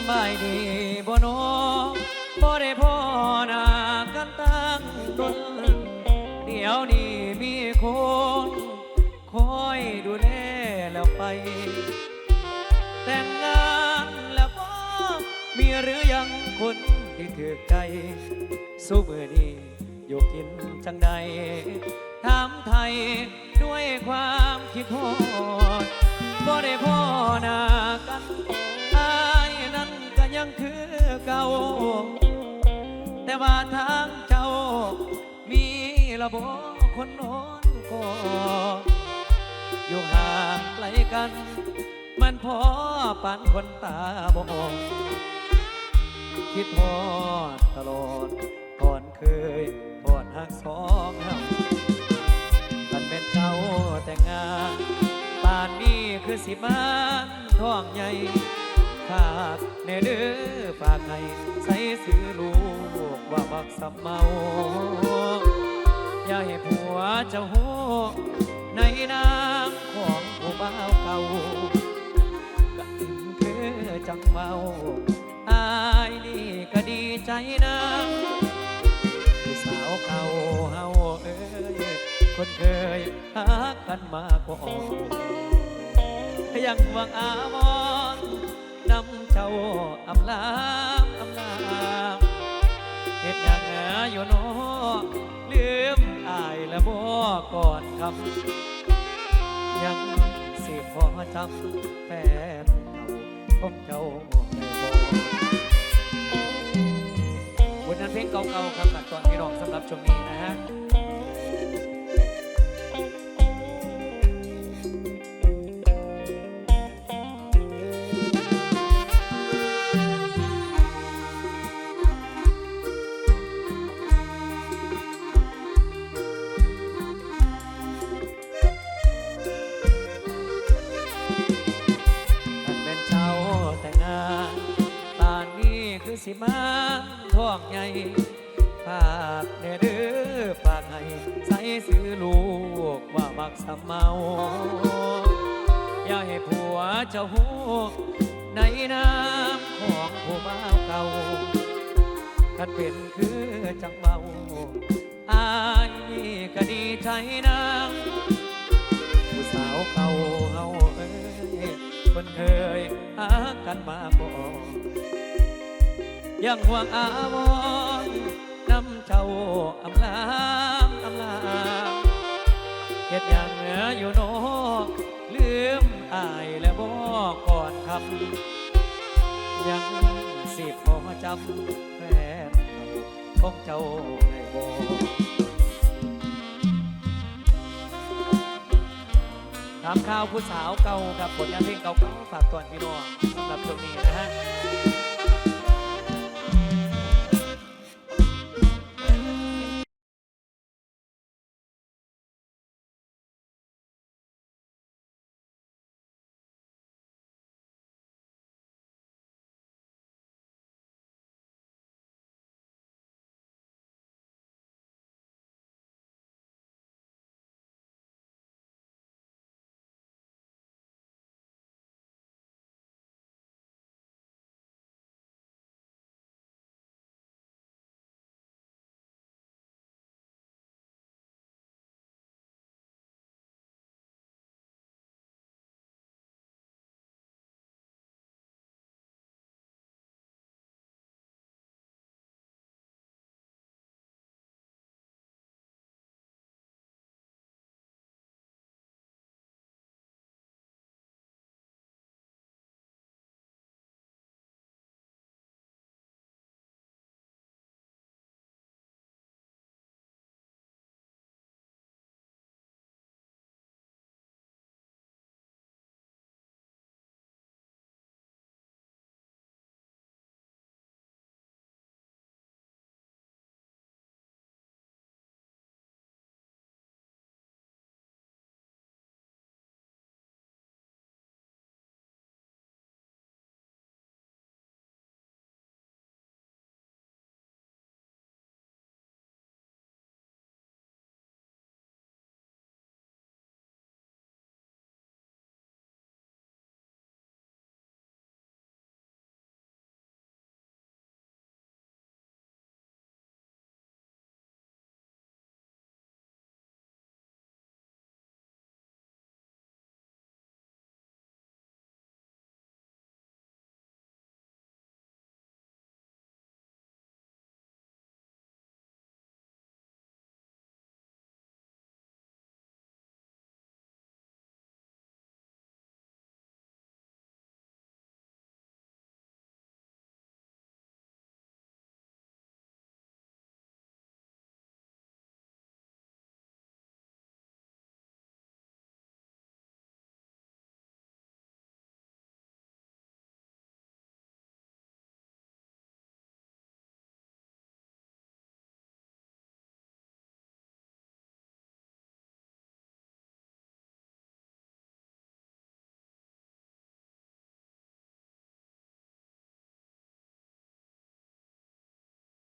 ำบายดีบ่นอบ่ได้พ่อหน้ากันตั้งดนเดี๋ยวนี้มีคนคอยดูแลแล้วไป แต่งงานแล้วบ่มีหรือยังคนที่ถือใจสู้มือนี้อยู่กินจังใดถามไทยด้วยความคิดโทษบ่ได้พ่อหน้า แต่ว่าทางเจ้ามีระบบคนโน้นก็อยู่ห่างไกลกัน มันพอปานคนตาบอดคิดทอดตลอดก่อนเคยทอดหักสองเฮามันเป็นเจ้าแต่งงานป่านนี้คือสิมานท้องใหญ่ ขาดในเด้อฝากให้ใส่ซื้อลูกว่าบักสำเมา อย่าให้ผัวเจ้าหูในนามของผู้บ่าวเก่าก็ถึงคือจังเมาอายนี่ก็ดีใจนะผู้สาวเก่าเฮาเอ้ยคนเคยหากันมาก่อนยังหวังอามอน นำเจ้าอำลามอำลามเฮ็ดยังหาอยู่เนอลืมอายละบ่ก่อนคำยังสิพอจำแฟนเก่าของเจ้าได้บ่วันนั้นเพลงเก่าๆครับตัดตอนพี่น้องสำหรับช่วงนี้นะฮะ สิมาท้องใหญ่ฝากเด้อเด้อฝากให้ใส่ซื้อลูกว่าบักสำเมาอย่าให้ผัวเจ้าหูในน้ำของผู้บ่าวเก่าคันเป็นคือจังเมาอายนี่ก็ดีใจนะผู้สาวเก่าเฮาเอ้ยคนเคยหากันมาก่อน ยังห่วงอาวรณ์นำเจ้าอำลามอำลามเฮ็ดอย่างเหนืออยู่โนลืมอายและบ่ก่อนคำยังสิบพอจำแฟนของเจ้าได้บ่ถามข่าวผู้สาวเก่ากับผลงานเพลงเก่าๆฝากก่อนพี่น้องสำหรับตรงนี้นะฮะ